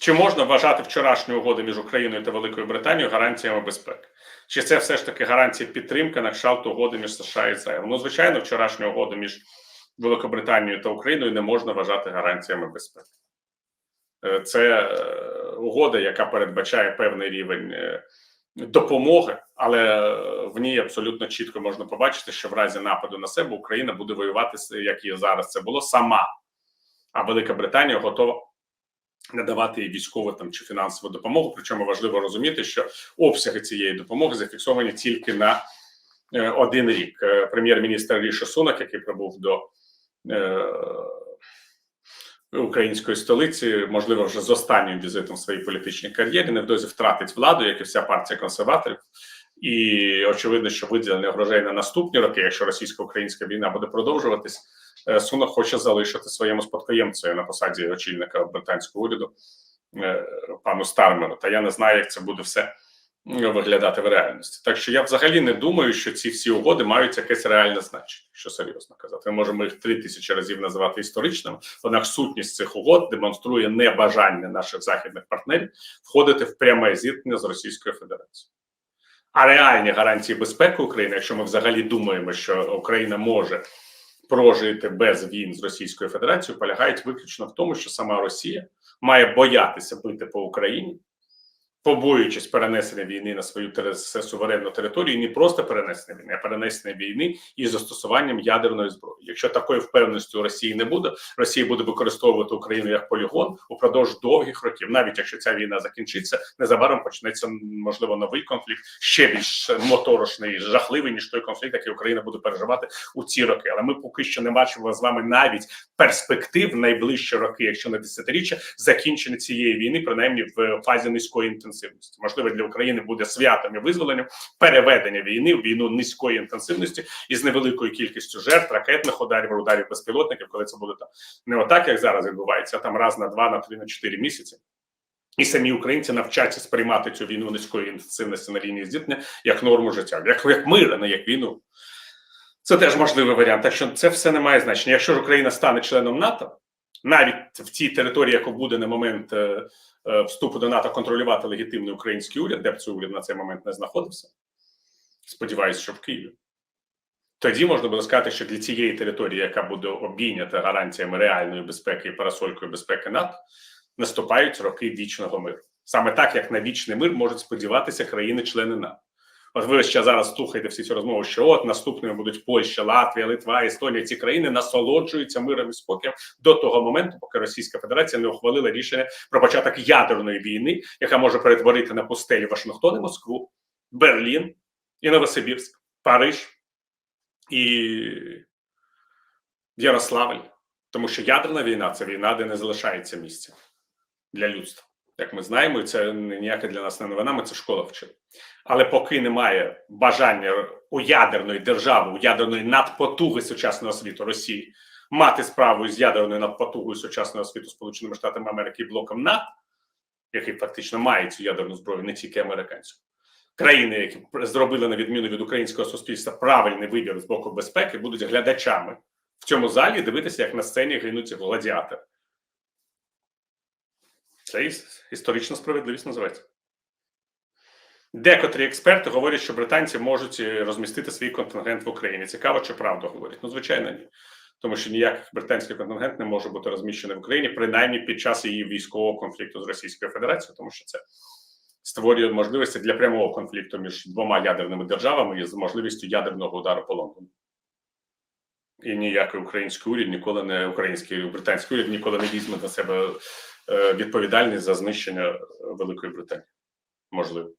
Чи можна вважати вчорашні угоди між Україною та Великою Британією гарантіями безпеки? Чи це все ж таки гарантія підтримки на кшталт угоди між США і Ізраїлем? Ну, звичайно, вчорашню угоду між Великобританією та Україною не можна вважати гарантіями безпеки. Е, Це е, угода, яка передбачає певний рівень е, допомоги, але в ній абсолютно чітко можна побачити, що в разі нападу на себе Україна буде воювати, як і зараз це було, сама. А Велика Британія готова надавати військову там чи фінансову допомогу. Причому важливо розуміти, що обсяги цієї допомоги зафіксовані тільки на е, один рік. Е, Прем'єр-міністр Ріші Сунак, який прибув до е, української столиці, можливо, вже з останнім візитом в своїй політичній кар'єрі, невдовзі втратить владу, як і вся партія консерваторів. І очевидно, що виділення грошей на наступні роки, якщо російсько-українська війна буде продовжуватись, е, Сунок хоче залишити своєму спадкоємцю на посаді очільника британського уряду е, пану Стармеру. Та я не знаю, як це буде все виглядати в реальності. Так що я взагалі не думаю, що ці всі угоди мають якесь реальне значення, що серйозно казати. Ми можемо їх три тисячі разів називати історичними, однак сутність цих угод демонструє небажання наших західних партнерів входити в пряме зіткнення з Російською Федерацією. А реальні гарантії безпеки України, якщо ми взагалі думаємо, що Україна може прожити без війн з Російською Федерацією, полягають виключно в тому, що сама Росія має боятися бити по Україні, побоюючись перенесення війни на свою тере- суверенну територію, не просто перенесення війни, а перенесення війни із застосуванням ядерної зброї. Якщо такої впевненості у Росії не буде, Росія буде використовувати Україну як полігон упродовж довгих років. Навіть якщо ця війна закінчиться, незабаром почнеться можливо новий конфлікт, ще більш моторошний, жахливий ніж той конфлікт, який Україна буде переживати у ці роки. Але ми поки що не бачимо з вами навіть перспектив найближчі роки, якщо не десятиріччя, закінчення цієї війни, принаймні в фазі низької інтенсивності. Можливо, для України буде святом і визволенням переведення війни в війну низької інтенсивності із невеликою кількістю жертв, ракетних ударів, ударів безпілотників, коли це буде там не отак, як зараз відбувається, а там раз на два, на три, на чотири місяці. І самі українці навчаться сприймати цю війну низької інтенсивності на лінії зіткнення як норму життя, як, як мир, а не як війну. Це теж можливий варіант. Так що це все не має значення. Якщо ж Україна стане членом НАТО, навіть в цій території, яку буде на момент е, е, вступу до НАТО контролювати легітимний український уряд, де б цей уряд на цей момент не знаходився, сподіваюся, що в Києві. Тоді можна буде сказати, що для цієї території, яка буде обійнята гарантіями реальної безпеки і парасолькою безпеки НАТО, наступають роки вічного миру. Саме так, як на вічний мир можуть сподіватися країни-члени НАТО. От ви ще зараз слухаєте всі ці розмови, що от наступними будуть Польща, Латвія, Литва, Естонія. Ці країни насолоджуються миром і спокоєм до того моменту, поки Російська Федерація не ухвалила рішення про початок ядерної війни, яка може перетворити на пустелі Вашингтон і Москву, Берлін і Новосибірськ, Париж і Ярославль. Тому що ядерна війна це війна, де не залишається місця для людства. Як ми знаємо, і це ніяка для нас не новина, ми це школа вчили. Але поки немає бажання у ядерної держави, у ядерної надпотуги сучасного світу Росії мати справу з ядерною надпотугою сучасного світу Сполученими Штатами Америки і блоком НАТО, який фактично має цю ядерну зброю, не тільки американців. Країни, які зробили на відміну від українського суспільства правильний вибір з боку безпеки, будуть глядачами в цьому залі дивитися, як на сцені гинуть гладіатори. Це історична справедливість називається. Декотрі експерти говорять, що британці можуть е, розмістити свій контингент в Україні. Цікаво, чи правду говорять? Ну, звичайно, ні. Тому що ніякий британський контингент не може бути розміщений в Україні, принаймні під час її військового конфлікту з Російською Федерацією, тому що це створює можливості для прямого конфлікту між двома ядерними державами і з можливістю ядерного удару по Лондону. І ніякий український уряд ніколи не український британський уряд ніколи не візьме на себе відповідальність за знищення Великої Британії. Можливо.